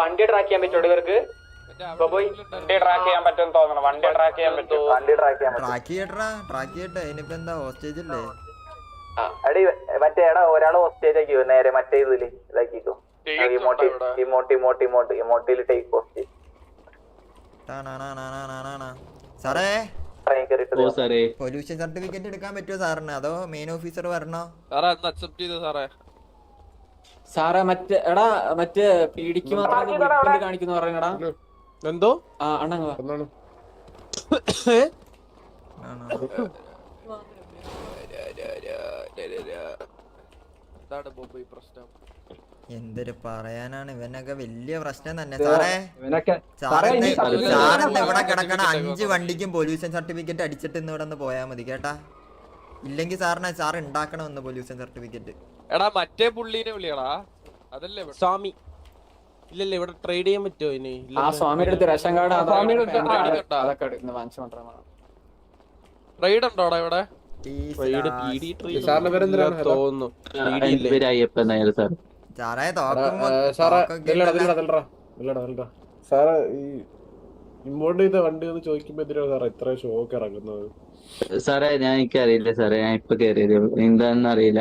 വണ്ടി ട്രാക്ക് ചെയ്യാൻ പറ്റുമോ ഇവർക്ക്? വണ്ടി ട്രാക്ക് ചെയ്യാൻ പറ്റുമെന്ന് തോന്നുന്നു വണ്ടി ട്രാക്ക് ചെയ്യാൻ പറ്റും വണ്ടി ട്രാക്ക് ചെയ്യാൻ ട്രാക്ക് ചെയ്യട്ടാ ട്രാക്ക് ചെയ്യട്ടെ. അതിനിപ്പോ എന്താ ഹോസ്റ്റേജ് അല്ലേ അടി മറ്റേ എടാ ഒരാൾ ഹോസ്റ്റേജ് ആക്കിയോ നേരെ മറ്റേ ഇതിൽ ഇതാക്കിക്കോ ഇമോട്ടി ഇമോട്ടി ഇമോട്ടി ഇമോട്ടി. ഇമോട്ടിയിൽ ടേക്ക് ഹോസ്റ്റേജ്. സാറേ? പൊല്യൂഷൻ സർട്ടിഫിക്കറ്റ് എടുക്കാൻ പറ്റുമോ സാറിന്? അതോ മെയിൻ ഓഫീസർ വരണോ? സാറേ അന്ന് അക്സെപ്റ്റ് ചെയ്തു സാറേ? സാറേ മറ്റേ എടാ മറ്റേ പീഡിക്ക് മാത്രം കാണിക്കുന്നു പറയണടാ എന്തോ? ആ അണ്ണങ്ങ എന്തൊരു പറയാനാണ്? ഇവനൊക്കെ വലിയ പ്രശ്നം തന്നെ. സാറേ സാറിന്ന് ഇവിടെ കിടക്കണ അഞ്ച് വണ്ടിക്കും പൊല്യൂഷൻ സർട്ടിഫിക്കറ്റ് അടിച്ചിട്ട് ഇന്ന് ഇവിടെ നിന്ന് പോയാൽ മതി കേട്ടാ? ഇല്ലെങ്കിൽ സാറിന് സാർ ഉണ്ടാക്കണം ഒന്ന് പൊല്യൂഷൻ സർട്ടിഫിക്കറ്റ്. എടാ മറ്റേ പുള്ളീനെ വിളിയടാ. അതല്ലേ? സ്വാമി. ഇല്ലല്ല ഇവിടെ ട്രേഡ് ചെയ്യാൻ പറ്റുമോ ഇനി? ആ സ്വാമിയുടെ അടുത്ത് റേഷൻ കാർഡ്. അതൊക്കെ വാങ്ങിച്ചു മാത്രമാണ് റൈഡ് ഉണ്ടോടാ ഇവിടെ? Trade trade? തോന്നുന്നു. സാറേ സാറേ സാറേ ഈ ഇമ്പോർട്ട് ചെയ്ത വണ്ടി എന്ന് ചോദിക്കുമ്പോ എന്തിനാണ് സാറേ ഇത്ര ഷോക്ക് ഇറങ്ങുന്നത്. സാറേ ഞാൻ എനിക്കറിയില്ല സാറേ. ഞാൻ ഇപ്പൊ കേറിയത് എന്താണെന്ന് അറിയില്ല.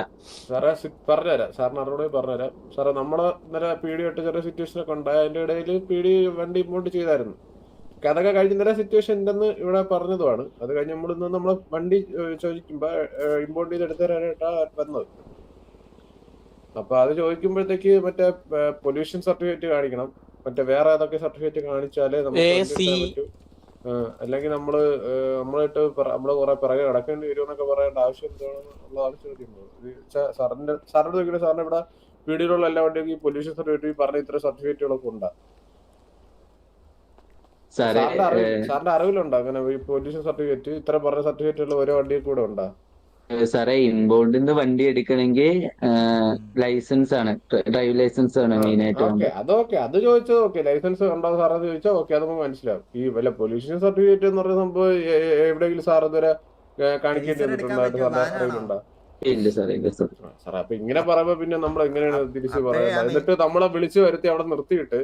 സാറേ പറഞ്ഞുതരാം. സാറിന് അറിവിടെ പറഞ്ഞുതരാം. സാറേ നമ്മളെ ഇന്നലെ പി ഡി ഇട്ട് ചെറിയ സിറ്റുവേഷൻ ഒക്കെ ഉണ്ടായി അതിന്റെ ഇടയിൽ പി ഡി വണ്ടി ഇമ്പോർട്ട് ചെയ്തായിരുന്നു. അതൊക്കെ കഴിഞ്ഞ നേരെ സിറ്റുവേഷൻ ഉണ്ടെന്ന് ഇവിടെ പറഞ്ഞതുമാണ്. അത് കഴിഞ്ഞ് നമ്മൾ ഇന്ന് നമ്മളെ വണ്ടി ചോദിക്കുമ്പോ ഇമ്പോർട്ട് ചെയ്ത് എടുത്തു തരാനായിട്ടാ വന്നത്. അപ്പൊ അത് ചോദിക്കുമ്പോഴത്തേക്ക് മറ്റേ പൊല്യൂഷൻ സർട്ടിഫിക്കറ്റ് കാണിക്കണം. മറ്റേ വേറെ ഏതൊക്കെ സർട്ടിഫിക്കറ്റ് കാണിച്ചാലേ നമുക്ക് അല്ലെങ്കിൽ നമ്മൾ നമ്മളായിട്ട് നമ്മൾ നമ്മൾ കുറെ പിറകെ കിടക്കേണ്ടി വരും എന്നൊക്കെ പറയേണ്ട ആവശ്യം എന്താണെന്നുള്ളതാണ് ചോദിക്കുന്നത് സാറിന്റെ സാറിന്റെ ചോദിക്കുന്നത് സാറിന് ഇവിടെ വീടുകളിലുള്ള എല്ലാ വണ്ടിയും ഈ പൊല്യൂഷൻ സർട്ടിഫിക്കറ്റ് പറഞ്ഞ ഇത്ര സർട്ടിഫിക്കറ്റുകളൊക്കെ ഉണ്ടാ? സാറേ സാറിന്റെ അറിവ് അറിവിലുണ്ടോ? അങ്ങനെ ഈ പൊല്യൂഷൻ സർട്ടിഫിക്കറ്റ് ഇത്ര പറഞ്ഞ സർട്ടിഫിക്കറ്റുകൾ ഓരോ വണ്ടിയിൽ കൂടെ ഉണ്ടാ? സാറേ ഇൻബോൾഡിന്ന് വണ്ടി എടുക്കണമെങ്കിൽ ലൈസൻസ് ആണ് ഡ്രൈവ് ലൈസൻസ് ആണ് മെയിൻ ആയിട്ട്. അതൊക്കെ അത് ചോദിച്ചത് ഓക്കെ. ലൈസൻസ് ഉണ്ടോ സാർ എന്ന് ചോദിച്ചാൽ ഓക്കെ. അത് നമുക്ക് മനസ്സിലാവും. ഈ വല്ല പൊല്യൂഷൻ സർട്ടിഫിക്കറ്റ് എന്ന് പറയുന്ന സംഭവം എവിടെയെങ്കിലും സാർ ഇതുവരെ ഇല്ല സാറേ ഇല്ല സാർ ആ, അപ്പൊ ഇങ്ങനെ പറയുമ്പോ പിന്നെ നമ്മൾ എങ്ങനെയാണ് തിരിച്ചു പറയുന്നത് എന്നിട്ട് നമ്മളെ വിളിച്ചു വരുത്തി അവിടെ നിർത്തിയിട്ട്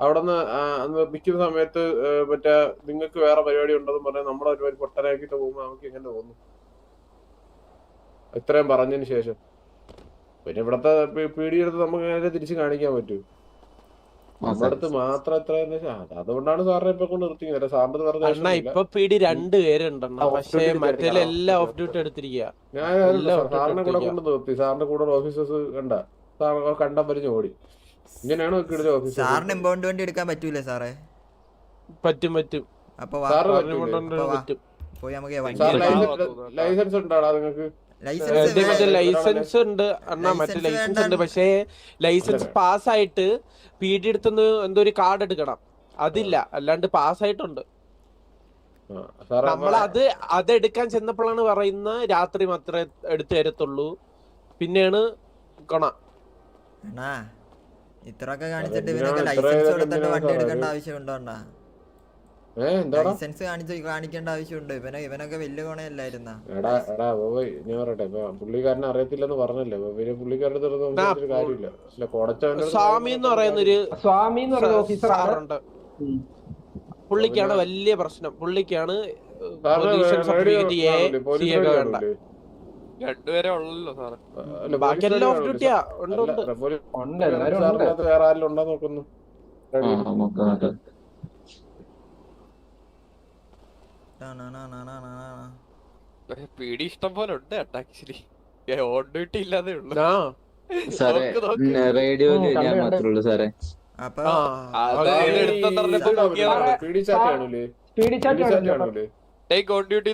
അവിടെ നിന്ന് നിൽക്കുന്ന സമയത്ത് മറ്റേ നിങ്ങൾക്ക് വേറെ പരിപാടി ഉണ്ടെന്ന് പറഞ്ഞാൽ നമ്മളെ ഒരുപാട് പൊട്ടനാക്കിട്ട് പോകുമ്പോ നമുക്ക് എങ്ങനെ തോന്നും? ഇത്രയും പറഞ്ഞതിന് ശേഷം. പിന്നെ ഇവിടത്തെ പീഡി എടുത്ത് നമുക്ക് നേരെ തിരിച്ചു കാണിക്കാൻ പറ്റൂ. നമ്മുടെ. അടുത്ത് മാത്രം എത്ര അതുകൊണ്ടാണ് സാറിനെ ഇപ്പൊ കൊണ്ട് നിർത്തി. സാറിന് പറഞ്ഞ അണ്ണാ ഇപ്പൊ പി ഡി രണ്ട് പേരുണ്ടെണ്ണ പക്ഷേ മറ്റേ എല്ലാം ഓഫ് ഡ്യൂട്ടി എടുത്തിരിക്കുക ഞാൻ സാറിനെ കൂടെ കൊണ്ട് നിർത്തി. സാറിന്റെ കൂടെ ഓഫീസേഴ്സ് കണ്ട. സാർ കണ്ട പരിഞ്ഞ് ഓടി. ഇങ്ങനെയാണ് ഓഫീസേഴ്സ് സാറിന് എമ്പൗണ്ട് വണ്ടി എടുക്കാൻ പറ്റൂലേ സാറേ? പറ്റും പറ്റും. അപ്പൊ പറഞ്ഞു പോയി നമുക്ക് ലൈസൻസ് ലൈസൻസ് ഉണ്ടാടാ നിങ്ങൾക്ക്? ലൈസൻസ് ഉണ്ട്. അണ്ണാ മറ്റേ ലൈസൻസ് ഉണ്ട്. പക്ഷേ ലൈസൻസ് പാസ്സായിട്ട് പി ഡി എടുത്തുനിന്ന് എന്തോ ഒരു കാർഡ് എടുക്കണം. അതില്ല. അല്ലാണ്ട് പാസ്സായിട്ടുണ്ട്. ആയിട്ടുണ്ട് നമ്മൾ അത് അത് എടുക്കാൻ ചെന്നപ്പോഴാണ് പറയുന്ന രാത്രി മാത്രമേ എടുത്തു തരത്തുള്ളൂ. പിന്നെയാണ് കൊണ അണ്ണാ ഇത്രയൊക്കെ കാണിച്ചിട്ട് ഇവരൊക്കെ ഇവനൊക്കെ ലൈസൻസ് കൊടുത്തിട്ട് വണ്ടി എടുക്കേണ്ട? ആവശ്യമുണ്ടോ ലൈസൻസ് കാണിച്ച് കാണിക്കേണ്ട ആവശ്യമുണ്ട്. ഇവനെ ഇവനൊക്കെ വലിയ കോണയല്ലായിരുന്ന എടാ എടാ ബോബോയ് ഞാൻ പറയട്ടെ. ഇപ്പൊ പുള്ളിക്കാരനെ അറിയത്തില്ലെന്ന് പറഞ്ഞല്ലേ? പിന്നെ പുള്ളിക്കാരുടെ അടുത്ത് സംസാരിച്ചിട്ട് കാര്യമില്ല. അല്ല കൊടച്ചവന്റെ സ്വാമി എന്ന് പറയുന്ന ഒരു സ്വാമി എന്ന് പറയുന്ന ഓഫീസർ ആറുണ്ട് പുള്ളിക്കാണ് വലിയ പ്രശ്നം. പുള്ളിക്കാണ് സാറിന് pollution radio certificate A C ഒക്കെ വേണ്ട? രണ്ടുപേരെ ഉള്ളല്ലോ സാറേ. ബാക്കി എല്ലാം ഓഫ് ഡ്യൂട്ടിയാ ഉണ്ട് ഉണ്ട്. വേറെ ആരെങ്കിലും ഉണ്ടോ നോക്കുന്നു. പീഡി ഇഷ്ടം പോലെ ഉണ്ട് കേട്ടോ ആക്ച്വലി ഓൺ ഡ്യൂട്ടി ഇല്ലാതെ ഉള്ളു. സാറേ. റേഡിയോയിൽ ഞാൻ മാത്രമേ ഉള്ളൂ സാറേ. അപ്പൊ ടേക്ക് ഓൺ ഡ്യൂട്ടി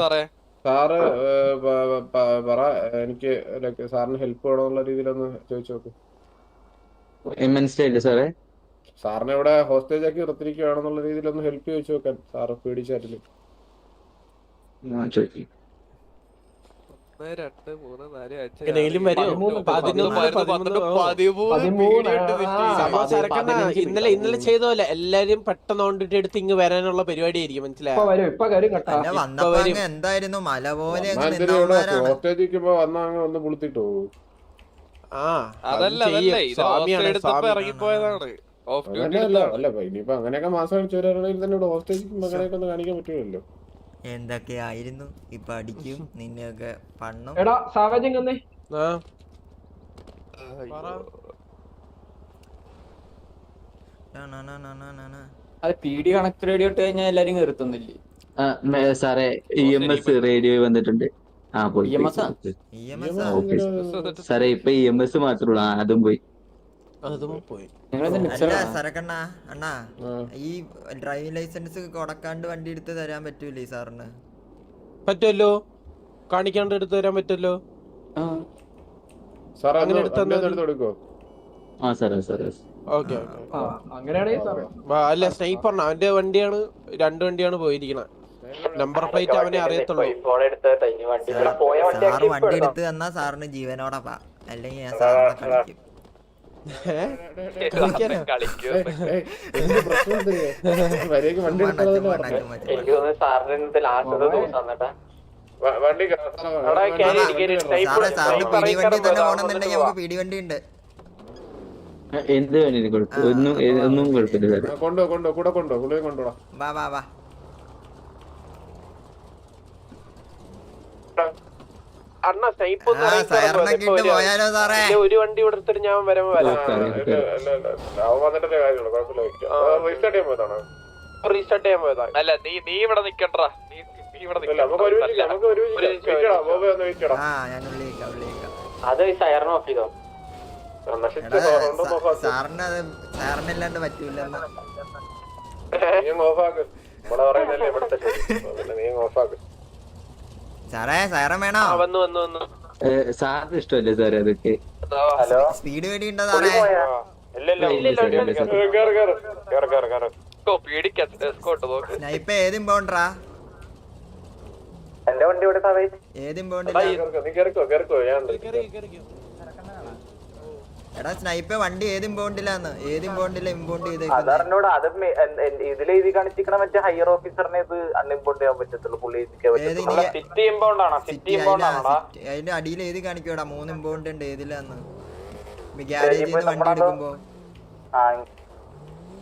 സാറേ സാറ് പറ എനിക്ക് സാറിന് ഹെൽപ്പ് വേണമെന്നുള്ള രീതിയിലൊന്ന് ചോദിച്ചു നോക്ക്. മനസ്സിലായില്ലേ സാറേ. സാറിനെ ഇവിടെ ഹോസ്റ്റേജ് ആക്കി നിർത്തിരിക്കുകയാണെന്നുള്ള രീതിയിലൊന്ന് ഹെൽപ്പ് ചോദിച്ചു നോക്കാൻ സാറ് പേടിച്ചാറ്റിൽ ഇന്നലെ ഇന്നലെ ചെയ്തോലെ എല്ലാരും പെട്ടെന്ന് കൊണ്ടിട്ട് എടുത്ത് ഇങ്ങ് വരാനുള്ള പരിപാടി ആയിരിക്കും മനസ്സിലായോ എന്തായിരുന്നു? മല പോലെ ഒന്ന് പുളുത്തിട്ട്. ആ അതല്ല. അതല്ല. സ്വാമിയാണ് ഇറങ്ങിപ്പോയതാണ്. അങ്ങനെയല്ല അല്ല ഇനിയിപ്പോ അങ്ങനെയൊക്കെ മാസം വരാണെങ്കിൽ തന്നെ ഇവിടെ ഹോസ്റ്റേജ് മകനെയൊക്കെ ഒന്ന് കാണിക്കാൻ പറ്റുമല്ലോ എന്തൊക്കെയായിരുന്നു? ഇപ്പൊ അടിക്കും നിന്നെയൊക്കെ പണ്ണും എടാ. അത് പി ഡി കണക്ട് റേഡിയോ ഇട്ട് കഴിഞ്ഞാൽ എല്ലാരും കയറുത്തുന്നില്ലേ ആ, സാറേ ഇ എം എസ് റേഡിയോ വന്നിട്ടുണ്ട്. ആ പോയി? സാറേ ഇപ്പൊ ഇ എം എസ് മാത്രമേ ഉള്ളൂ. അതും പോയി. സരക്കണ്ണ അണ്ണാ ഈ ഡ്രൈവിംഗ് ലൈസൻസ് കൊടുക്കാണ്ട് വണ്ടി എടുത്ത് തരാൻ പറ്റൂലേ സാറിന്? പറ്റുമല്ലോ കാണിക്കാണ്ട് എടുത്ത് തരാൻ പറ്റുമല്ലോ അല്ല സ്നൈപ്പറിന് അവന്റെ വണ്ടിയാണ് രണ്ട് വണ്ടിയാണ് പോയിരിക്കണേ. നമ്പർ പ്ലേറ്റ് അവനെ അറിയത്തുള്ളൂ. വണ്ടി എടുത്ത് തന്നാ സാറിന് ജീവനോടപ്പാ അല്ലെങ്കിൽ ഞാൻ സാറിനെ കളിക്കും. കളിക്കും? എന്ത് പ്രശ്നം എന്ത്? വരേക്ക് വണ്ടി എടുത്തത് തന്നെ മണ്ണാക്കും, പറഞ്ഞെ. മണ്ണാക്കും, എനിക്ക് തോന്നുന്നു സാറിന്റെ ഇന്നത്തെ ലാസ്റ്റത്തെ ദിവസം വന്നിട്ടാ. വ- വണ്ടി ക- എടാ, കേറി, വണ്ടി ടൈപ്പ് സാറേ സാറിന് വണ്ടി തന്നെ ഇറങ്ങി നമുക്ക് പിടി വണ്ടി ഉണ്ട്. എന്ത് കുഴപ്പം ഒന്നും ഒന്നും കുഴപ്പമില്ല കൊണ്ടോ കൊണ്ടോ കൂടെ കൊണ്ടോ പുള്ളിയെ കൊണ്ടോടാ വാ വാ വാ. അണ്ണ സ്നൈപ്പ് പോയാലോ സാറേ? ഒരു വണ്ടി ഇവിടെ എടുത്തിട്ട് ഞാൻ വരുമ്പോ വരാം. അവൻ വന്നിട്ടേ കാര്യമുള്ളൂ കുഴപ്പമില്ല restart ചെയ്യാൻ പോയതാണോ? റീസ്റ്റാർട്ട് ചെയ്യാൻ പോയതാ. അല്ല നീ നീ ഇവിടെ നിക്കണ്ടാ. നീ അത് സയറിന് ഓഫ് ചെയ്തോ. സാറിന് അത് സാറിനല്ലാണ്ട് പറ്റൂല നീ ഓഫാക്ക്. നമ്മളെ പറയുന്നല്ലേ ഇവിടുത്തെ നീ അങ്ങ് സാറേ സയറൻ വേണോ? വന്നു വന്നു വന്നു. സാറിന് ഇഷ്ടമല്ലേ സാറേ അതൊക്കെ? ഹലോ? സ്പീഡ് വേണ്ടി ഉണ്ടോ സാറേ സ്നൈപ്പ് ഏത് ഇമ്പോണ്ടാ എന്റെ വണ്ടി ഇവിടെ സാറേ ഏത് ഇമ്പോണ്ടില്ല ഈ കേറിക്കോ, നീ കേറിക്കോ, കേറിക്കോ, ഞാൻ ഉണ്ട്. എടാ സ്നൈപ്പ് വണ്ടി ഏത് ഇമ്പോണ്ടിലാന്ന് ഏത് ഇമ്പോണ്ടില്ല ഇമ്പോണ്ട് ചെയ്തോട് അത് ഇതിൽ എഴുതി കാണിച്ചിരിക്കണ മറ്റേ ഹയർ ഓഫീസറിനെ ഇത് അൺഇമ്പോണ്ട് ചെയ്യാൻ പറ്റത്തുള്ളൂ പുള്ളി സിറ്റി ഇമ്പൗണ്ട് സിറ്റി സിറ്റി അതിന്റെ അടിയിൽ എഴുതി കാണിക്കൂടാ മൂന്ന് ഇമ്പോണ്ട് ഉണ്ട് ഏതിലാന്ന്. ഗ്യാരേജിൽ നിന്ന് വണ്ടി എടുക്കുമ്പോ. ആ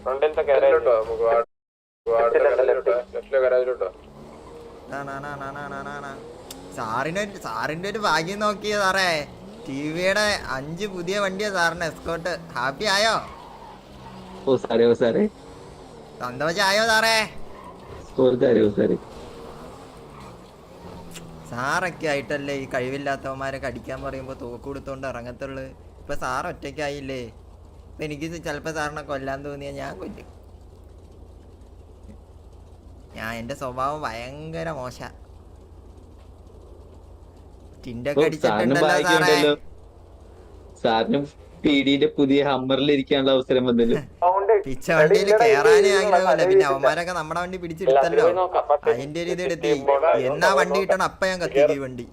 ഫ്രണ്ടിലത്തെ ഇതിലോട്ടോ, നമുക്ക് വാ- വാർഡിലെ കരാജിലോട്ടോ, ലെഫ്റ്റിലെ കരാജിലോട്ടോ. നാ, നാ, നാ, നാ, നാ, നാ, നാ, നാ. സാറിന് ഒരു- സാറിന്റെ ഒരു ഭാഗ്യം നോക്കിയ സാറേ. ടിവിയുടെ അഞ്ച് പുതിയ വണ്ടിയാ സാറിന്. എസ്കോട്ട് ഹാപ്പി ആയോ? ഓ സാറേ ഓ സാറേ. സന്തോഷായോ സാറേ? ഓ സാറേ ഓ സാറേ. സാറൊക്കെ ആയിട്ടല്ലേ ഈ കഴിവില്ലാത്തവന്മാരെ കടിക്കാൻ പറയുമ്പോ തോക്ക് കൊടുത്തോണ്ട് ഇറങ്ങത്തുള്ളു. ഇപ്പൊ സാർ ഒറ്റയ്ക്കായില്ലേ? ഇപ്പൊ എനിക്ക് ചിലപ്പോ സാറിനെ കൊല്ലാൻ തോന്നിയാ ഞാൻ കൊല്ലും. ഞാൻ എന്റെ സ്വഭാവം ഭയങ്കര മോശ. ടിൻഡൊക്കെ ഓ, സാറിന് പീഡിയുടെ പുതിയ ഹമ്മറിൽ ഇരിക്കാനുള്ള അവസരം വന്നല്ലോ. പിച്ച വണ്ടിയിൽ കേറാനേ ആഗ്രഹമല്ല. പിന്നെ അവന്മാരൊക്കെ നമ്മുടെ വണ്ടി പിടിച്ചെടുത്തല്ലോ അതിന്റെ ഒരു ഇത് എടുത്തി എന്നാ വണ്ടി കിട്ടണം? അപ്പൊ ഞാൻ കത്തിക്കും ഈ വണ്ടി.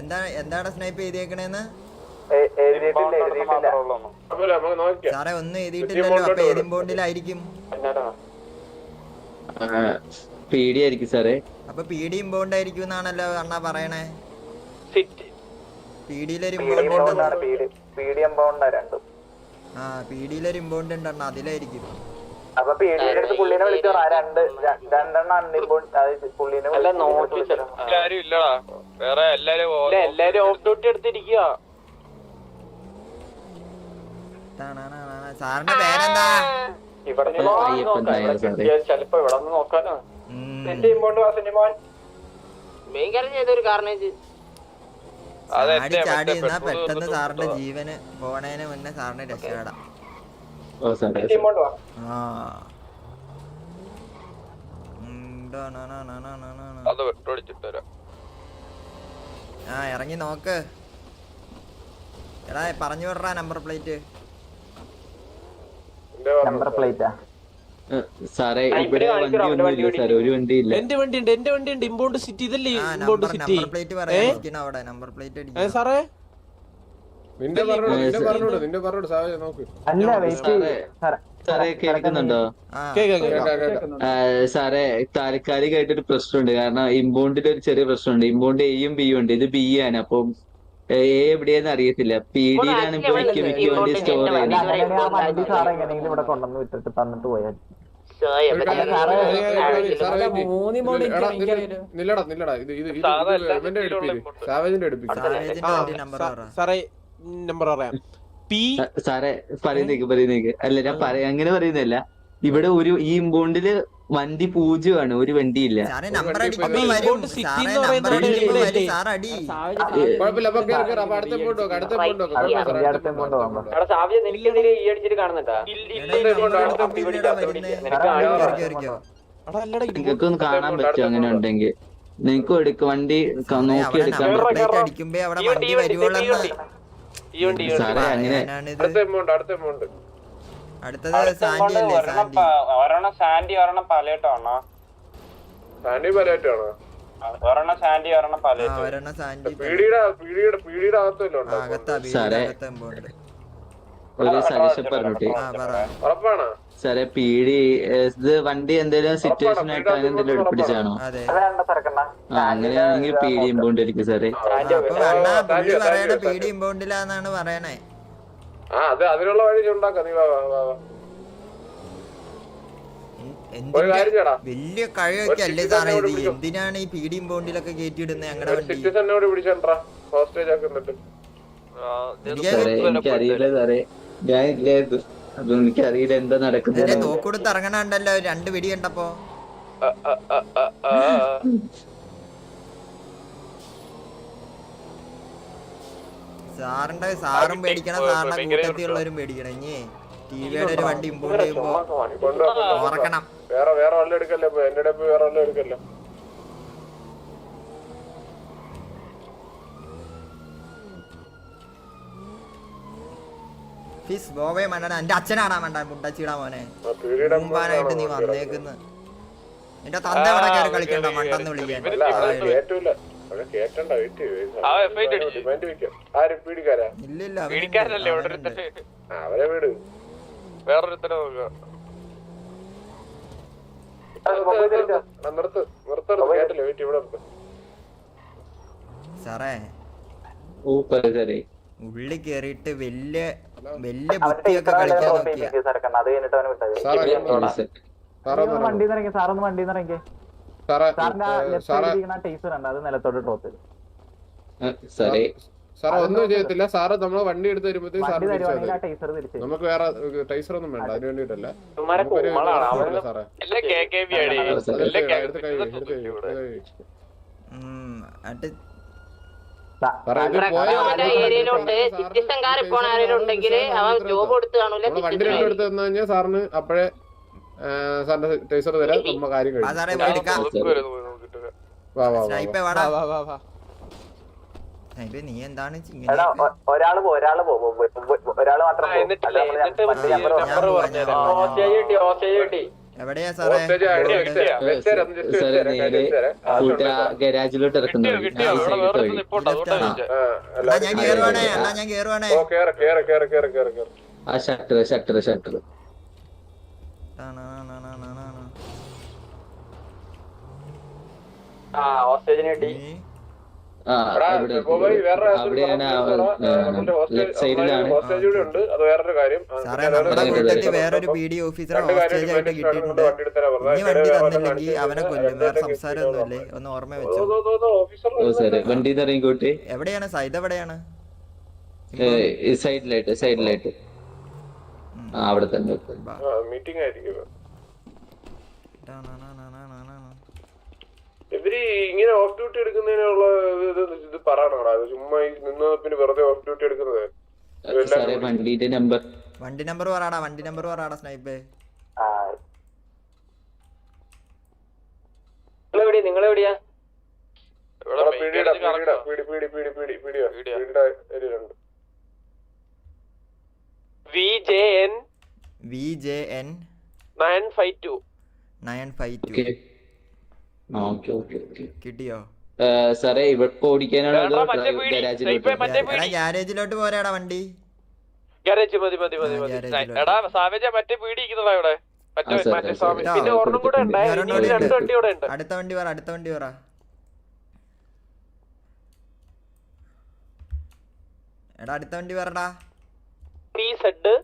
എന്താ എന്താണ് സ്നൈപ്പ് ചെയ്തേക്കണേന്ന്. സാറേ ഒന്നും എഴുതിയിട്ടില്ലല്ലോ. അപ്പൊ ഏതും ബോണ്ടിലായിരിക്കും? പീഡി ആയിരിക്കും സാറേ. അപ്പൊ പേടി ഇമ്പോണ്ട് ആയിരിക്കും എന്നാണല്ലോ അണ്ണാ പറയണേ? സിറ്റി പി ഡിയിലൊരു പീഡി. ഇമ്പോണ്ട് ഉണ്ട് ആ ഉണ്ടെണ്ണ അതിലായിരിക്കും. അപ്പൊ പീഡിയുടെ അടുത്ത് പുള്ളിനെ വിളിച്ചോ ആ രണ്ട് ര- രണ്ടെണ്ണം അൺഇമ്പോണ്ട് അതായത് പുള്ളിനെ വിളിച്ച് എല്ലാരും ഇല്ലടാ. വേറെ എല്ലാരും ഓ- എല്ലാരും ഓഫ് ഡ്യൂട്ടി എടുത്തിരിക്കുക ടാണാണാണാ. സാറിന്റെ പേരെന്താ? ഇവിടെ ആ, ചിലപ്പോ ഇവിടെ നോക്കാനോ ചാടി ചാടി പെട്ടെന്ന് സാറിന്റെ ജീവന് പോണേന് മുന്നേ സാറിന് രക്ഷപ്പെടാം. ആ. ആ ഇറങ്ങി നോക്ക്. എടാ പറഞ്ഞു വിടറാ നമ്പർ പ്ലേറ്റ്. നമ്പർ പ്ലേറ്റാ? സാറേ ഇവിടെ വണ്ടി ഒന്നുമില്ല സാറേ ഒരു വണ്ടി ഇല്ല എന്റെ വണ്ടി ഉണ്ട് എന്റെ വണ്ടി ഉണ്ട് ഇമ്പോണ്ട് സിറ്റി ഇതല്ലേ ഇമ്പോണ്ട് സിറ്റി സാറേ? നിന്റെ പറഞ്ഞോട് നിന്റെ പറഞ്ഞോട് നിന്റെ പറഞ്ഞോട് സാഹചര്യം നോക്ക്. അല്ല സാറേ സാറേ കേൾക്കുന്നുണ്ടോ? സാറേ താൽക്കാലികമായിട്ടൊരു പ്രശ്നമുണ്ട്. കാരണം ഇമ്പോണ്ടിന്റെ ഒരു ചെറിയ പ്രശ്നമുണ്ട്. ഇമ്പോണ്ട് എയും ബിയും ഉണ്ട്. ഇത് ബി ആണ്. അപ്പം എവിടെയെന്ന് അറിയത്തില്ല. പി ഡിയിലാണ് ഇപ്പൊ മിക്ക മിക്ക വണ്ടി സ്റ്റോർ എങ്ങനെയെങ്കിലും ഇവിടെ കൊണ്ടുവന്ന് വിട്ടിട്ട് തന്നിട്ട് പോയാൽ ഇത് ഇത്. നില്ലടാ നില്ലടാ ഇവന്റെ എടുപ്പിൽ സാവേജിന്റെ എടുപ്പിൽ നമ്പർ സാറേ പറയാം പി സാറേ പറയുന്നേക്ക് പറയുന്നേക്ക്. അല്ല ഞാൻ പറയാ അങ്ങനെ പറയുന്നില്ല ഇവിടെ ഒരു ഈ ഇമ്പോണ്ടിൽ വണ്ടി പൂജ്യമാണ് ഒരു വണ്ടിയില്ല നിങ്ങൾക്കൊന്ന് കാണാൻ പറ്റും അങ്ങനെ ഉണ്ടെങ്കിൽ നിങ്ങൾക്കും എടുക്ക വണ്ടി നോക്കി എടുക്കാൻ പറ്റും പ്ലേറ്റ് അടിക്കുമ്പോ അവിടെ വണ്ടി വരുവോളെന്ന് ഈ വണ്ടി ഈ സാറേ അങ്ങനെ അടുത്ത എമൗണ്ട് അടുത്ത എമൗണ്ട് അടുത്തത് സാൻഡി അല്ലേ? സാൻഡി ഒരെണ്ണം സാൻഡി ഒരെണ്ണം പലേട്ടോ ആണോ? സാൻഡി ഒരെണ്ണം സാൻഡി ഒരെണ്ണം ആ പലേട്ടോ ഒരെണ്ണം സാൻഡി പീടിയുടെ പീടിയുടെ പീടിയുടെ അകത്തല്ലോ ആ, അകത്താ വീടിന്റെ സാറേ. അകത്ത് എമ്പോണ്ട്. ഒരു സജഷൻ പറഞ്ഞിട്ട്. ഉറപ്പാണോ. സാറേ പീടി ഇത് വണ്ടി എന്തെങ്കിലും സിറ്റുവേഷൻ ആയിട്ട് അങ്ങനെ എന്തെങ്കിലും അങ്ങനെയാണെങ്കിൽ പീടി ഇമ്പോണ്ട് സാറേ. പുള്ളി സാൻഡി, പറയണ സാൻഡി. പീടി ഇമ്പോണ്ടിലാന്നാണ് പറയണേ ആ അത് അതിനുള്ള വഴി ഉണ്ടാക്കാം. നീ വലിയ കഴിവൊക്കെ അല്ലേ സാറേ ഇത്? എന്തിനാണ് ഈ പീടി ബോണ്ടിലൊക്കെ കയറ്റിയിടുന്നത് ഞങ്ങളുടെ വണ്ടി? എനിക്കറിയില്ല എന്താ നടക്കുന്നത് തോക്കെടുത്ത് ഇറങ്ങണുണ്ടല്ലോ രണ്ട് വെടി കണ്ടപ്പോ. സാറിന്റെ സാറും പേടിക്കണം സാറിന്റെ കൂട്ടത്തിലുള്ളവരും പേടിക്കണം ഇനി ടിവിയുടെ ഒരു വണ്ടി ഇമ്പോർട്ട് ചെയ്യുമ്പോ ഓർക്കണം വേറെ വേറെ വല്ല എടുക്കല്ലേ ഇപ്പൊ? എന്റെ വേറെ വല്ല എടുക്കല്ലോ? ഫിസ് ബോബേ മണ്ണ എന്റെ അച്ഛനാടാ മണ്ട മുണ്ടച്ചിടാ മോനെ. മുമ്പാനായിട്ട് നീ വന്നേക്കുന്നു. എന്റെ തന്ത ഇവിടെ കയറി കളിക്കണ്ട മണ്ടെന്ന് വിളിക്കാൻ. ആ, അവരെ വീട്. നോക്കുക സാറേ. ഉള്ളി കേറിയിട്ട് വലിയ വലിയ ബുദ്ധിയൊക്കെ കളിക്കാൻ നോക്കിയ. ടീച്ചർ തിരക്കണ്ട അത് കഴിഞ്ഞിട്ട് അവന് വിട്ടത് സാറേ ശരി, സാർ. ഒന്ന് വണ്ടി ഇറങ്ങി സാറൊന്ന് വണ്ടി ഇറങ്ങി സാറേ ഒന്നും ചെയ്യത്തില്ല സാറ് നമ്മൾ വണ്ടി എടുത്ത് വരുമ്പോഴത്തേക്ക് സാറ് തിരിച്ചു നമുക്ക് വേറെ ടൈസർ ഒന്നും വേണ്ട അതിന് വേണ്ടിട്ടല്ല സാറേ. എടുത്ത് കെ എടുത്ത് കൈ സാറിന് അപ്പോഴേ സാറിന്റെ ടൈസർ തരാം. നമ്മ കാര്യം കഴിയും. നീ എന്താണ് ഒരാൾ ഒരാൾ ഒരാൾ മാത്രം എവിടെയാ സാറേ. ഗരാജിലോട്ട് ഇറക്കുന്ന. കിട്ടിയോ വഴി കിട്ടിയോ? ആ അവിടെ സൈഡത്തെ വേറെ വഴി. നിപ്പോണ്ട് അതുകൊണ്ടാ ലെഫ്റ്റ് ചോദിച്ചത് ആ, അണ്ണാ എല്ലാവരും ഞാൻ കേറുവാണേ ആ. ഞാൻ കേറുവാണേ. ഓ കേറ് കേറ് കേറ് കേറ് കേറ്. കേറ് ആ ഷട്ടർ ഷട്ടർ ഷട്ടർ വേറൊരു പി ഡി ഓഫീസറെ ഹോസ്റ്റേജ് ആയിട്ട് കിട്ടിയിട്ടുണ്ട്. ഇനി വണ്ടി തന്നില്ലെങ്കിൽ വണ്ടി അവനെ കൊല്ലും. വേറെ സംസാരമൊന്നുമില്ലേ ഒന്ന് ഓർമ്മ വെച്ചോ. ഓ, ഓ, ഓ, ഓഫീസർ ഓ സാറേ വണ്ടി ഇറങ്ങിക്കോട്ടെ എവിടെയാണ്? സൈഡ് എവിടെയാണ്? സൈഡിലായിട്ട് സൈഡിലായിട്ട് അവിടെ തന്നെ മീറ്റിംഗ് ആയിരിക്കും. ഇവർ ഇങ്ങനെ ഓഫ് ഡ്യൂട്ടി എടുക്കുന്നതിനുള്ള ഇത് പറയണോടാ? ചുമ്മാ നിന്ന് പിന്നെ വെറുതെ ഓഫ് ഡ്യൂട്ടി എടുക്കുന്നത്. വണ്ടിയുടെ നമ്പർ വണ്ടി നമ്പർ പറയാടാ വണ്ടി നമ്പർ പറയാടാ സ്നൈപ്പേ. നിങ്ങളെവിടെയാ? നിങ്ങളെവിടെയാ? പീടിയുടെ പീടിയുടെ പീടി പീടി പീടി പീടി പീടിയോ. പീടിയുടെ ഏരിയയിലുണ്ട്. V J N V J N nine five two nine five two okay okay okay okay. കിട്ടിയോ? സാറേ ഇവിടെ ഓടിക്കാനാണോ ഗരാജിലോട്ട് പോരാടാ വണ്ടി. ഗാരേജ് മതി മതി മതി മതി. എടാ സാവേജ മറ്റേ പീടി ഇരിക്കുന്നതാ ഇവിടെ. പിന്നെ ഒരെണ്ണം കൂടെ രണ്ട് വണ്ടി കൂടെ ഉണ്ട്. അടുത്ത വണ്ടി പറ അടുത്ത വണ്ടി പറ. എടാ അടുത്ത വണ്ടി പറടാ. Z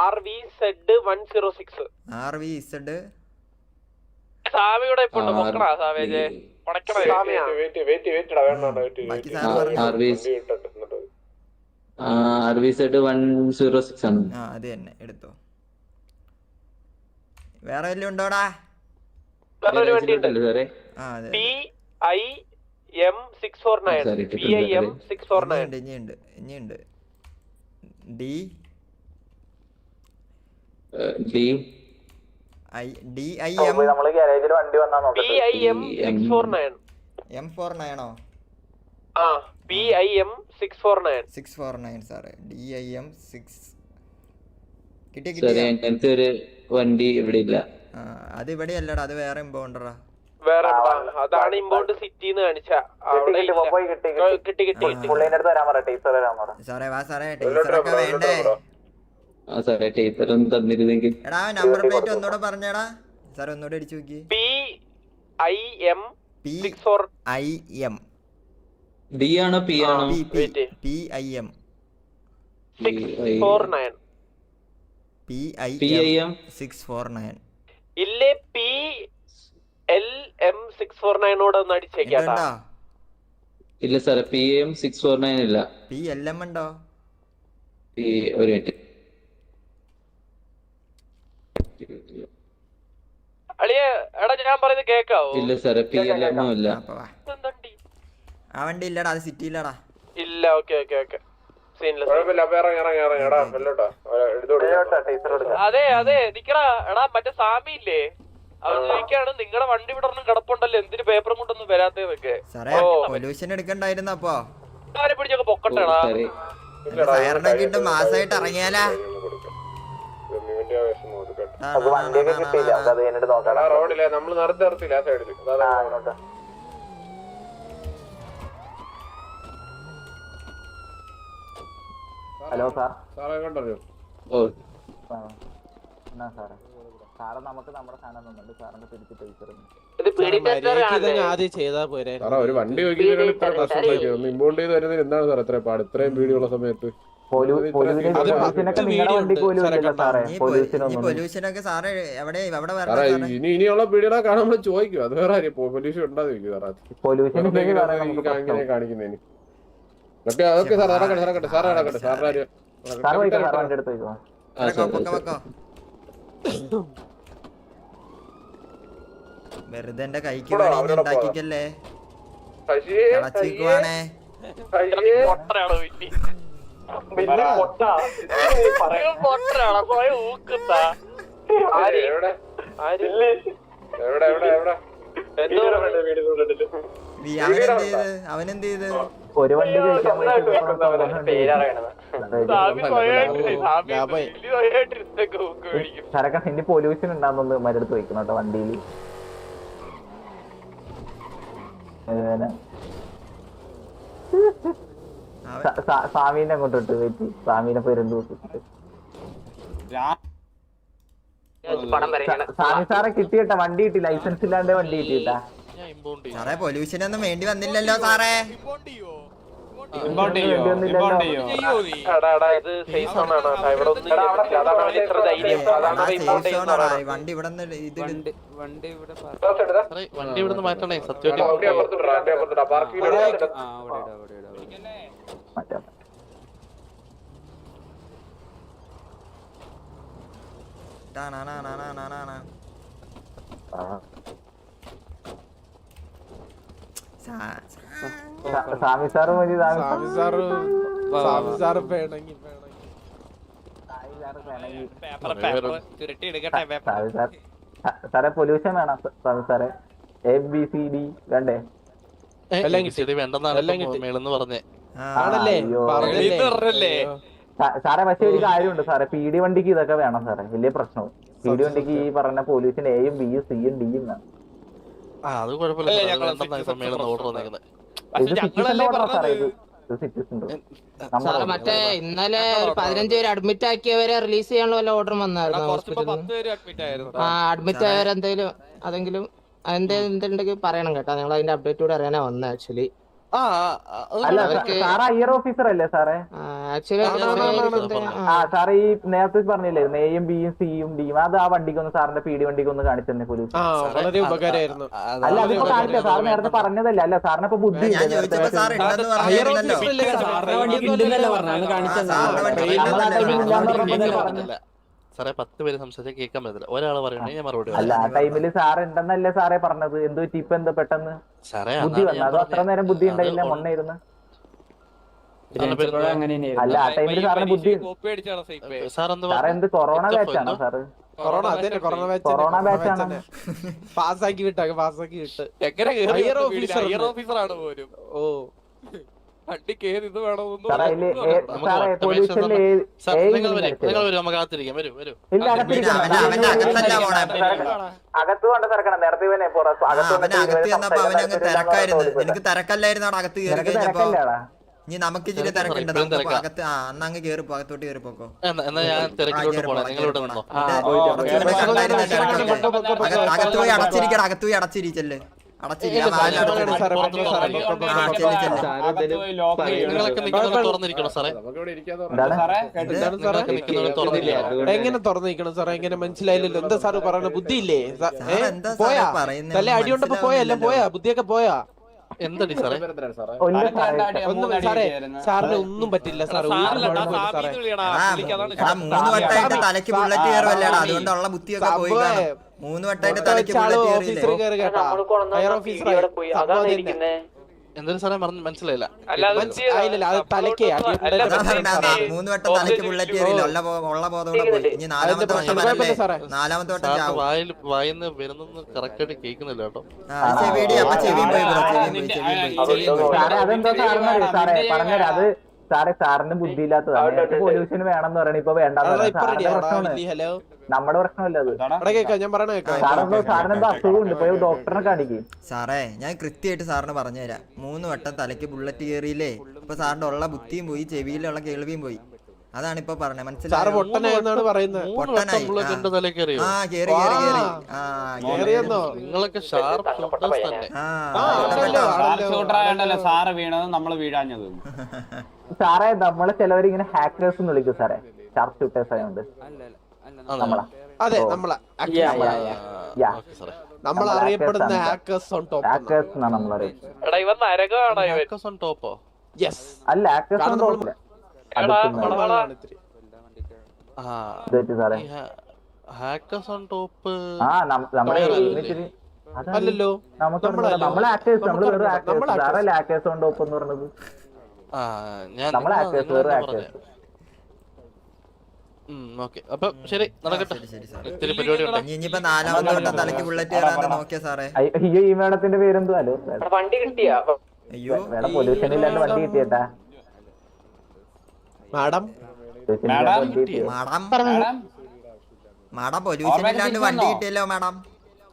R V Z one zero six R V ഇപ്പൊ savage R Z one zero six ആണ്. അത് തന്നെ. എടുത്തോ. വേറെ വല്ലതും ഉണ്ടോടാ വേറൊരു വണ്ടി സാറേ. P I M six four nine P I M six four nine ഇനിയുണ്ട് ഇനിയുണ്ട് ഇനിയുണ്ട്. D? D. I D I M? നമ്മൾ ഗാരേജിൽ വണ്ടി വന്നാ നോക്കട്ടെ I M six four nine M. 49 ആണോ ആ P I M six four nine six four nine സാറേ. ഡി ഐ എം 6 കിട്ടിയ സാറേ കിട്ടിയ? ഒരു വണ്ടി ഇവിടെ ഇല്ല. ആ അത് ഇവിടെ അല്ലടാ അത് വേറെ ഇമ്പോണ്ടറാ വേറെ? അതാണ് ഇമ്പോണ്ട് സിറ്റിന്ന് കാണിച്ച അവിടെ കിട്ടി, ഇല്ല. പോയി കിട്ടി, ഓ, കിട്ടി. കിട്ടി കിട്ടി കിട്ടി. പുള്ളിന്റെ അടുത്ത് വരാൻ പറ ടീച്ചർ വരാൻ പറ. സാറേ വാ സാറേ ടീച്ചറൊക്കെ വേണ്ടേ? ആ സാറേ ടീച്ചർ ഒന്ന് തന്നിരുന്നെങ്കിൽ. എടാ നമ്പർ പ്ലേറ്റ് ഒന്നുകൂടെ പറഞ്ഞേടാ. സാർ ഒന്നുകൂടെ അടിച്ചു നോക്കി. P I M P six four I M D ആണോ പി ആണോ? P P wait. P I M six four nine P I M M six four nine ഇല്ലേ P L M six four നയനോട് ഒന്ന് അടിച്ചേക്കാട്ടാ ഇല്ല സാറേ P M six four nine ഇല്ല P L M ഉണ്ടോ P ഒരു minute അളിയ എടാ ഞാൻ പറയുന്നത് കേക്കാവോ ഇല്ല സാറേ പി എൽ എം ഇല്ല അപ്പൊ വാ ഇതെന്തണ്ടി? ആ വണ്ടി ഇല്ലടാ അത് സിറ്റി ഇല്ലടാ ഇല്ല ഓക്കെ ഓക്കെ ഓക്കെ അതെ അതെ നിക്കടാ എടാ മറ്റേ സാമി ഇല്ലേ അവൻ ചോദിക്കാണ് നിങ്ങളുടെ വണ്ടി ഇവിടെ ഒന്നും കിടപ്പുണ്ടല്ലോ എന്തിന് പേപ്പറും കൊണ്ടൊന്നും വരാത്തേന്നൊക്കെ സാറേ പൊല്യൂഷൻ എടുക്കണ്ടായിരുന്നു അപ്പൊ. ആരെ പിടിച്ചൊക്കെ പൊക്കട്ടെടാ? ഇറങ്ങിയാലാ? അത് റോഡിലെ നമ്മൾ നിർത്തി നിർത്തില്ല ആ സൈഡിൽ ആ അങ്ങോട്ട് ഹലോ സാർ. സാറേ കണ്ടറിയോ? ഓ. എന്നാ സാറേ. സാറ് നമുക്ക് നമ്മുടെ സാധനം തന്നിട്ട് സാറിന് തിരിച്ച് ടീച്ചർ ഒരു വണ്ടി ഒന്ന് ഇമ്പോണ്ട് ചെയ്ത് വരുന്നതിന് എന്താണ് സാർ എത്ര പാട്? ഇത്രയും വീഡിയോയുള്ള സമയത്ത്? ഇനി ഇനിയുള്ള കാണാൻ നമ്മൾ ചോദിക്കും അത് വേറെ പൊല്യൂഷൻ ഉണ്ടാകും സാറേ. കാണിക്കുന്നതിന് ഓക്കെ അതൊക്കെ സാർ നടക്കട്ടെ നടക്കട്ടെ. സാർ നടക്കട്ടെ. സാറിന്റെ കാര്യം സാർ പോയിക്കോ സാർ വണ്ടി എടുത്ത് പോയിക്കോ ആ വെക്കോ, സാറേ വെക്കോ, വെക്കോ. വെറുതെ എന്റെ കൈക്ക് പണി ഉണ്ടാക്കിക്കല്ലേ? കളച്ചിക്കുവാണേ അവനെന്ത് ചെയ്ത്? ഒരു വണ്ടി സരക്ക പൊല്യൂഷൻ ഉണ്ടാകുന്നൊന്ന് മരെടുത്ത് വെക്കണം കേട്ടോ വണ്ടിയിൽ സ്വാമീനെ അങ്ങോട്ട് ഇട്ട് വെച്ച് സ്വാമീനെ പോയി രണ്ടു ദിവസം പടം വരയ്ക്കണം. സ്വാമി സാറെ കിട്ടിയിട്ട വണ്ടി കിട്ടി. ലൈസൻസ് ഇല്ലാണ്ട് വണ്ടി കിട്ടിയിട്ടാ. സാറേ പൊല്യൂഷൻ ഒന്നും വേണ്ടി വന്നില്ലല്ലോ സാറേ. എടാ എടാ ഇത് സേഫ് ആണ്? ഇവിടെ വണ്ടി ഇവിടെ നിന്ന് വണ്ടി മാറ്റണേ സത്യം അപ്പുറത്തിട്ടാ വണ്ടി അപ്പുറത്തിട്ടാ പാർക്കിംഗ് മറ്റേ ടാ, നാ, നാ, നാ, നാ, നാ, നാ, സ്വാമി സാറ് മതി സ്വാമി സാറ്. സ്വാമി സാറ് സാറേ പൊല്യൂഷൻ വേണം സ്വാമി സാറെ. എ ബി സി ഡി വേണ്ടേ? എല്ലാം കിട്ടി. വേണ്ടെന്നാണ്. പറഞ്ഞേ. ആണല്ലേ. പറഞ്ഞല്ലേ. സാറേ പക്ഷെ ഒരു കാര്യമുണ്ട് സാറേ. പി ഡി വണ്ടിക്ക് ഇതൊക്കെ വേണം സാറേ. വലിയ പ്രശ്നവും. പി ഡി വണ്ടിക്ക് ഈ പറഞ്ഞ പൊല്യൂഷൻ എയും ബിയും സിയും ഡിയും വേണം. ആ അത് കുഴപ്പമില്ല. ഞങ്ങൾ ഓർഡർ. വന്നേക്കുന്നത് സാറേ. മറ്റേ ഇന്നലെ ഒരു പതിനഞ്ച് പേര് അഡ്മിറ്റ് ആക്കിയവരെ റിലീസ് ചെയ്യാനുള്ള വല്ല ഓർഡർ വന്നായിരുന്നു കുറച്ചിപ്പോ ഹോസ്പിറ്റലിൽ പത്ത് പേര് അഡ്മിറ്റ് ആയിരുന്നു. ആ അഡ്മിറ്റ് ആയവരെന്തേലും അതെങ്കിലും അതെന്തെങ്കിലും പറയണം കേട്ടോ. നിങ്ങൾ അതിന്റെ അപ്ഡേറ്റ് കൂടെ അറിയാനാ വന്നത് ആക്ച്വലി അല്ല സാറ് ഹയർ ഓഫീസർ അല്ലേ സാറേ? ആക്ച്വലി ആ സാറ് ഈ നേരത്തെ പറഞ്ഞില്ലേ എയും ബിയും സിയും ഡിയും അത് ആ വണ്ടിക്ക് ഒന്ന് സാറിന്റെ പീഡി വണ്ടിക്കൊന്ന് വണ്ടിക്ക് ഒന്ന് കാണിച്ചെന്നെ പോലീസ്. വളരെ ഉപകാരമായിരുന്നു. അല്ല അതിപ്പോ കാണില്ല സാർ നേരത്തെ പറഞ്ഞതല്ല അല്ല സാറിന് ഇപ്പൊ ബുദ്ധി ഞാൻ സാറേ പത്ത് പേര് സംസാരിച്ചാൽ കേൾക്കാൻ പറ്റില്ല ഒരാൾ പറയണേ ഞാൻ മറുപടി അല്ല ആ ടൈമിൽ സാർ ഉണ്ടെന്നല്ലേ സാറേ പറഞ്ഞത്? എന്തോ ഇപ്പൊ എന്താ പെട്ടെന്ന്? സാറേ ബുദ്ധി വന്നു. അത് അത്ര നേരം ബുദ്ധി ഉണ്ടായില്ല മൊണ്ണയിരുന്ന്? അല്ല ആ ടൈമിൽ സാറിന് ബുദ്ധി സാർ എന്ത് സാറേ എന്ത് കൊറോണ ബാച്ചാണോ സാറ്? കൊറോണ അതന്നെ കൊറോണ ബാച്ച് കൊറോണ batch ആണ്. പാസ്സാക്കി വിട്ടാ പാസ്സാക്കി വിട്ട്. എങ്ങനെ ഉണ്ട്. ഓഫീസറാണ് പോലും. ഓ. വണ്ടി കേറി ഇത് എനിക്ക് തിരക്കല്ലായിരുന്നു അവിടെ അകത്ത് കയറി കഴിഞ്ഞപ്പോ ഇനി നമുക്ക് ഇച്ചിരി തിരക്കാ, തിരക്കുണ്ട് നമുക്ക് അകത്ത് ആ അന്ന് അങ്ങ് കയറിപ്പോ അകത്തോട്ട് കേറി കേറി കേറി. പൊക്കോ. അകത്ത് പോയി അടച്ചിരിക്കണം അകത്ത് പോയി അടച്ചിരിച്ചല്ലേ എങ്ങനെ തുറന്നിരിക്കണം സാറേ? എങ്ങനെ മനസ്സിലായില്ലല്ലോ? എന്താ സാറ് പറയണ ബുദ്ധിയില്ലേ? പോയാ? പറയുന്നേ? തല്ലേ അടിയുണ്ടപ്പോ പോയാ? എല്ലാം പോയാ? ബുദ്ധിയൊക്കെ പോയാ? എന്തടി സാറേ? സാറേ. സാറേ സാറിന് ഒന്നും പറ്റില്ല സാറേ. മൂന്ന് തലക്ക് ബുള്ളറ്റ് കയറുമല്ലേടാ അതുകൊണ്ടുള്ള ബുദ്ധിയൊക്കെ പോയി. മൂന്ന് വട്ടായിട്ട് ഓഫീസർ കയറി കേട്ടാ. ഓഫീസർ അതാണ് ഇരിക്കുന്നേ. എന്തൊരു സാറേ മനസ്സിലായില്ല. അത് മൂന്ന് വട്ടം ബുള്ളറ്റ് കയറിയില്ല? ഉള്ള പോയി. ഇനി നാലാമത്തെ വട്ടം വരല്ലേ സാറേ. നാലാമത്തെ വട്ടം സാറിന് ചാവും. വായിൽ വായിന്ന് വരുന്നൊന്നും കറക്റ്റ് ആയിട്ട് കേൾക്കുന്നില്ല കേട്ടോ. ആ, ചെവിടി അപ്പൊ ചെവിയും പോയി ബ്രോ ചെവിയും പോയി ചെവിയും പോയി. സാറേ അതെന്താ സാറേ പറഞ്ഞുതരാം. അത് സാറേ സാറിന് ബുദ്ധി ഇല്ലാത്തതാണ് പൊല്യൂഷൻ വേണമെന്ന് പറയണ. ഇപ്പൊ വേണ്ട പ്രശ്നമാണ്. നമ്മുടെ പ്രശ്നമല്ല അത്. എടാ അസുഖം ഞാൻ പറയണ കേക്കാം. സാറെന്തോ സാറിനെന്തോ അസുഖമുണ്ട് പോയി ഡോക്ടറിനെ കാണിക്കും. സാറേ ഞാൻ കൃത്യമായിട്ട് സാറിന് പറഞ്ഞുതരാം. മൂന്ന് വട്ടം തലയ്ക്ക് ബുള്ളറ്റ് കയറിയില്ലേ? ഇപ്പൊ സാറിന്റെ ഉള്ള ബുദ്ധിയും പോയി ചെവിയിലുള്ള കേൾവിയും പോയി. അതാണ് ഇപ്പൊ പറഞ്ഞത് മനസ്സിലായി ആ കേറി കേറി കേറി. ആ നിങ്ങളൊക്കെ. സാറ് വീണത് നമ്മൾ വീഴാഞ്ഞത്. സാറേ നമ്മളെ ചിലവരിങ്ങനെ ഹാക്കേഴ്സ് എന്ന് വിളിക്കും സാറേ. ഷാർപ്പ് ഷൂട്ടേഴ്സ് ആയതുകൊണ്ട് നമ്മളാ. അതെ നമ്മളെ. നമ്മൾ അറിയപ്പെടുന്ന ഹാക്കേഴ്സ് ഓൺ ടോപ്പ് ഹാക്കേഴ്സ് എന്നാണ് നമ്മൾ അറിയുന്നത് എടാ ഇവൻ നരകമാണോ ഹാക്കേഴ്സ് ഓൺ ടോപ്പോ യെസ് അല്ല ഹാക്കേഴ്സ് ഓൺ ഒന്നും ഹാക്കേഴ്സ് ഓൺ ടോപ്പ് അല്ലല്ലോ. നമ്മളെ ഹാക്കേഴ്സ് നമ്മൾ വെറും ആക്ടേഴ്സ് നമ്മൾ സാറല്ലേ ഹാക്കേഴ്സ് കൊണ്ട് ഒപ്പം എന്ന് പറഞ്ഞത്? ആ ഞാൻ നമ്മളെ നിങ്ങൾ- hackers, നിങ്ങൾ വേറെ ഓക്കെ. അപ്പൊ ശരി നടക്കട്ടെ. ശരി, ശരി, സാറേ. ഇത്തിരി പരിപാടി ഉണ്ട്. ഇനി ഇനിയിപ്പോ നാലാമത്തെ വട്ടം തലയ്ക്ക് ബുള്ളറ്റ് കയറാന്ന് നോക്കിയ സാറേ. അയ്യോ ഈ മേഡത്തിന്റെ പേരെന്തോ ഹലോ വണ്ടി കിട്ടിയാ? അയ്യോ മേഡം പൊല്യൂഷൻ ഇല്ലാണ്ട് വണ്ടി കിട്ടിയേട്ടാ. മാഡം? മാഡം? പൊല്യൂഷൻ ഇല്ലാണ്ട് വണ്ടി കിട്ടിയല്ലോ മാഡം.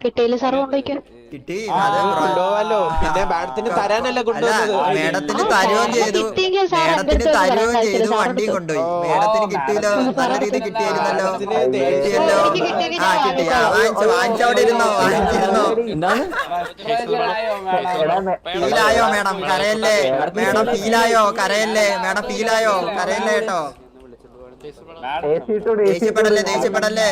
കിട്ടിയില്ല സാർ കൊണ്ടുപോയിക്കോ. കിട്ടി. കൊണ്ടുപോവാലോ പിന്നെ മാഡത്തിന് തരാനല്ല കൊണ്ടുവന്നത്? മേഡത്തിന് ആ, തരുകയും ചെയ്തു. മേഡത്തിന് തരുകയും ചെയ്തു. വണ്ടി കൊണ്ടുപോയി. ഓ, മേഡത്തിന് കിട്ടിയല്ലോ. നല്ല രീതി കിട്ടിയായിരുന്നല്ലോ കിട്ടിയല്ലോ. ആ കിട്ടി. ആ. വാങ്ങിച്ചു ഇരുന്നോ വാങ്ങിച്ചിരുന്നോ. ഫീലായോ മേഡം? കരയല്ലേ? മേഡം ഫീലായോ? കരയല്ലേ? മേഡം ഫീലായോ? കരയല്ലേ കേട്ടോ? ദേഷ്യപ്പെടല്ലേ. ദേഷ്യപ്പെടല്ലേ?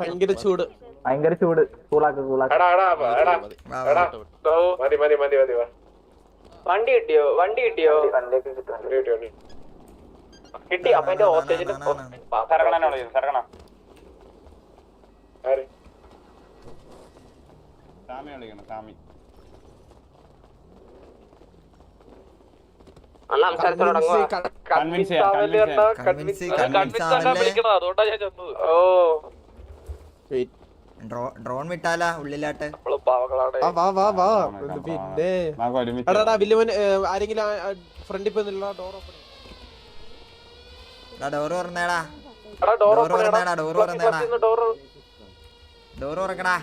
ഭയങ്കര ചൂട്. ഭയങ്കര ചൂട് കൂളാക്ക് വണ്ടി കിട്ടിയോ വണ്ടി കിട്ടിയോ കിട്ടും. അപ്പൊ എന്റെ ആര്? സാമി വിളിക്കണം സാമി അതുകൊണ്ടാ ഞാൻ ചെന്നത് ഓ ഡ്രോൺ വിട്ടാലാ ഉള്ളിലാട്ട്? നമ്മൾ പാവങ്ങളാണ് വാ വാ വാ. പിന്നെ. ആരെങ്കിലും ഫ്രണ്ടിൽ പോയി നില്ല ഡോർ ഓപ്പൺ തുറന്നേടാ. ഡോർ തുറന്നേടാ ഡോർ തുറന്നേടാ. തുറക്കടാ.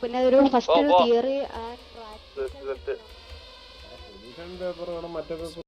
പിന്നെ ഒരു ഫസ്റ്റ്. തിയറി മറ്റേ